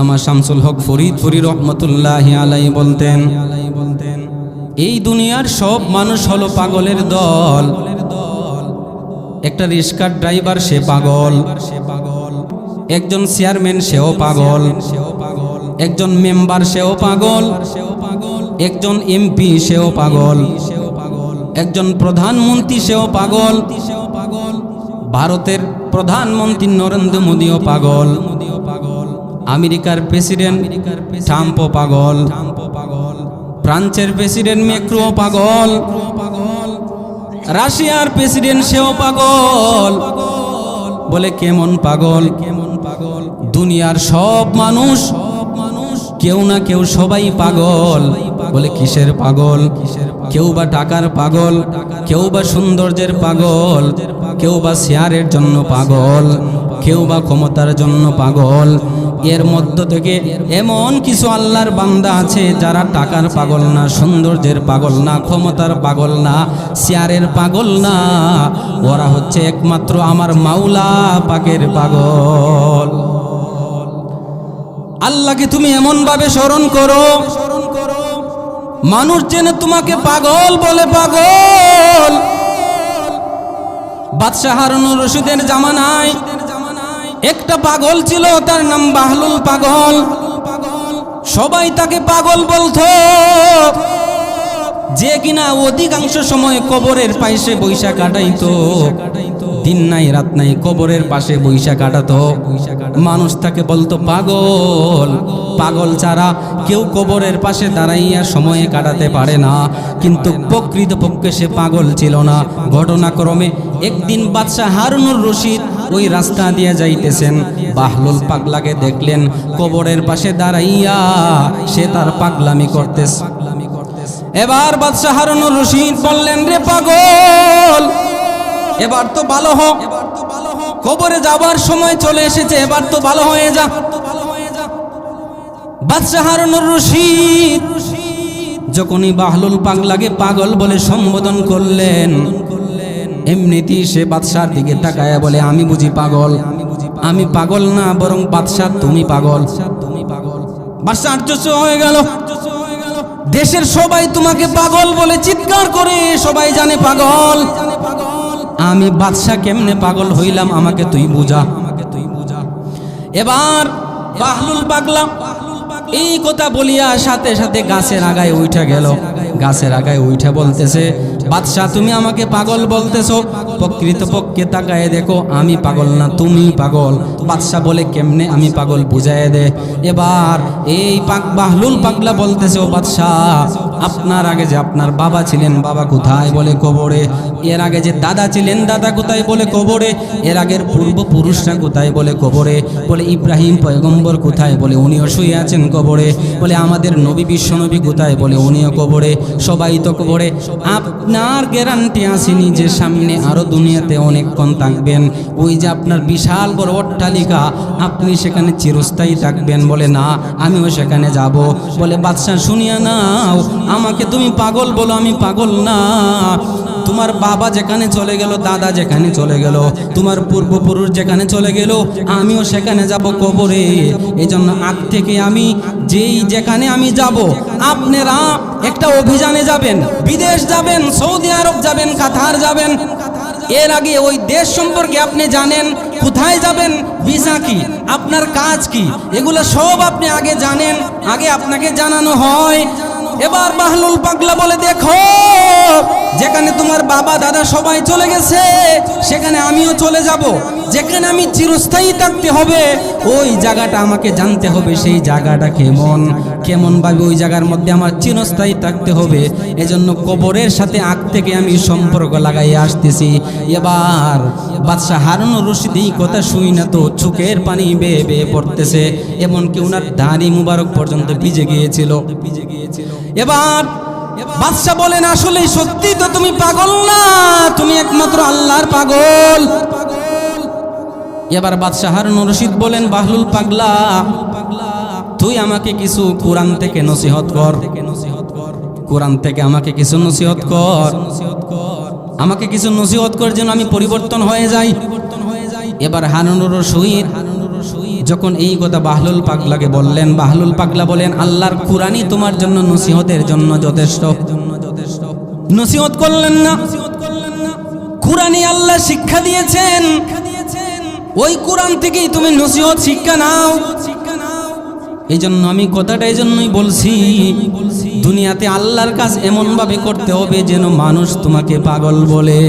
আল্লামা শামসুল হক ফরিদ ফরি রহমতুল্লাহ আলাই বলতেন, এই দুনিয়ার সব মানুষ হলো পাগলের দল। একটা রিক্সার ড্রাইভার সে পাগল, একজন চেয়ারম্যান সেও পাগল, একজন মেম্বার সেও পাগল, একজন এমপি সেও পাগল, একজন প্রধানমন্ত্রী সেও পাগল, ভারতের প্রধানমন্ত্রী নরেন্দ্র মোদীও পাগল। আমেরিকার প্রেসিডেন্ট ট্রাম্পও পাগল। ফ্রান্সের প্রেসিডেন্ট মেক্রো পাগল। রাশিয়ার প্রেসিডেন্ট সেও পাগল। বলে কেমন পাগল কেমন পাগল? দুনিয়ার সব মানুষ, কেউ না কেউ সবাই পাগল। বলে কিসের পাগল? কেউ বা টাকার পাগল, কেউ বা সৌন্দর্যের পাগল, কেউ বা শেয়ারের জন্য পাগল, কেউ বা ক্ষমতার জন্য পাগল। এর মধ্য থেকে এমন কিছু আল্লাহর বান্দা আছে যারা টাকার পাগল না, সৌন্দর্যের পাগল না, ক্ষমতার পাগল না, শেয়ারের পাগল না। ওরা হচ্ছে একমাত্র আমার মাওলা পাকের পাগল। আল্লাহকে তুমি এমন ভাবে স্মরণ করো, মানুষ যেন তোমাকে পাগল বলে পাগল। বাদশাহ হারুনুর রশিদের জামানায় একটা পাগল ছিল, তার নাম বাহলুল পাগল। সবাই তাকে পাগল বলতো। যে কিনা অধিকাংশ সময় কবরের পাইসে বৈশা কাটাইতো। দিন নাই, রাত নাই, কবরের পাশে বৈশা কাটাতো। মানুষ তাকে বলতো, পাগল পাগল ছাড়া কেউ কবরের পাশে দাঁড়াইয়া সময়ে কাটাতে পারে না। কিন্তু প্রকৃত পক্ষে সে পাগল ছিল না। ঘটনাক্রমে একদিন বাদশাহ হারুনুর রশিদ ওই রাস্তা দিয়ে যাইতেছেন। বাহলুল পাগলাকে দেখলেন, কবরের পাশে দাঁড়াইয়া সে তার পাগলামি করতেছে। এবার বাদশাহ হারুনুর রশিদ বললেন, রে পাগল, এবার তো ভালো হোক। কবরে যাবার সময় চলে এসেছে, এবার তো ভালো হয়ে যা। বাদশাহ হারুনুর রশিদ যখনই বাহলুল পাগলাকে পাগল বলে সম্বোধন করলেন এমনিতেই সে বাদশার দিকে তাকায় বলে, আমি বুঝি পাগল। আমি পাগল না, বরং বাদশাহ তুমি পাগল। তুমি পাগল বাদশাহ আশ্চর্য হয়ে গেল। দেশের সবাই তোমাকে পাগল বলে চিৎকার করে, সবাই জানে পাগল। আমি বাদশাহ কেমনে পাগল হইলাম, আমাকে তুই বুঝা। আমাকে তুই বুঝা এবার বাহলুল পাগলা এই কথা বলিয়া সাথে সাথে গাছের আগায় উঠা গেল। গাছের আগায় উঠে বলতেছে বাদশাহ, তুমি আমাকে পাগল বলতেছো। প্রকৃত পক্ষে তাকায় দেখো, আমি পাগল না, তুমি পাগল। বাদশাহ বলে, কেমনে আমি পাগল বুঝায় দে। এবার এই পাক বাহলুল পাগলা বলতেছে, ও বাদশাহ, আপনার আগে যে আপনার বাবা ছিলেন, বাবা কোথায়? বলে কবরে। এর আগে যে দাদা ছিলেন, দাদা কোথায়? বলে কবরে। এর আগের পূর্বপুরুষরা কোথায়? বলে কবরে। বলে, ইব্রাহিম পয়গম্বর কোথায়? বলে, উনিও শুয়ে আছেন কবরে। বলে, আমাদের নবী, বিশ্বনবী কোথায়? বলে, উনিও কবরে। সবাই তো কবরে। আপনার গ্যারান্টি আসেনি যে সামনে আরও দুনিয়াতে অনেকক্ষণ থাকবেন। ওই যে আপনার বিশাল বড় অট্টালিকা, আপনি সেখানে চিরস্থায়ী থাকবেন। বলে, না, আমিও সেখানে যাব। বলে, বাদশাহ, শুনিয়া নাও, আমাকে তুমি পাগল বলো, আমি পাগল না। তোমার বাবা যেখানে চলে গেল, দাদা যেখানে চলে গেল, তোমার পূর্বপুরুষ যেখানে চলে গেল, আমিও সেখানে যাব কবরে। এই জন্য আগ থেকে আমি যেই যেখানে আমি যাব, আপনারা একটা অভিযানে যাবেন, বিদেশ যাবেন, সৌদি আরব যাবেন, কাতার যাবেন। এর আগে ওই দেশ সম্পর্কে আপনি জানেন, কোথায় যাবেন, ভিসা কি, আপনার কাজ কি, এগুলো সব আপনি আগে জানেন, আগে আপনাকে জানানো হয়। এবার বাহলুল পাগলা বলে, দেখো যেখানে তোমার বাবা, দাদা সবাই চলে গেছে, সেখানে আমিও চলে যাব। যেখানে আমি চিরস্থায়ী থাকতে হবে, ওই জায়গাটা আমাকে জানতে হবে, সেই জায়গাটা কেমন। কেমন ভাবে ওই জায়গার মধ্যে আমার চিরস্থায়ী থাকতে হবে। এজন্য কবরের সাথে আগ থেকে আমি সম্পর্ক লাগাই আসতেছি। এবার বাদশাহ হারুন রশিদ এই কথা শুই না তো, চোখের পানি বেয়ে বেয়ে পড়তেছে। এমনকি ওনার দাড়ি মুবারক পর্যন্ত ভিজে গিয়েছিল ভিজে গিয়েছিল। এবার বাদশাহ বলেন আসলে সত্যি তো তুমি পাগল না? তুমি একমাত্র আল্লাহর পাগল। এবার বাদশাহ হারুন রশিদ বলেন, বাহলুল পাগলা, তুই আমাকে কিছু কোরআন থেকে নসিহত কর। কোরআন থেকে আমাকে কিছু নসিহত কর। আমাকে কিছু নসিহত কর যেন আমি পরিবর্তন হয়ে যাই। এবার হারুনুর রশিদ যখন এই কথা বাহলুল পাগলাকে বললেন, বাহলুল পাগলা বলেন, আল্লাহর কুরআনই তোমার জন্য নসিহতের জন্য যথেষ্ট। নসিহত করলেন না। কুরআনই আল্লাহ শিক্ষা দিয়েছেন। ওই কোরআন থেকেই তুমি নসিহত শিক্ষা নাও। এই জন্য আমি কথাটা এই জন্যই বলছি, দুনিয়াতে আল্লাহর কাজ এমন ভাবে করতে হবে যেন মানুষ তোমাকে পাগল বলে।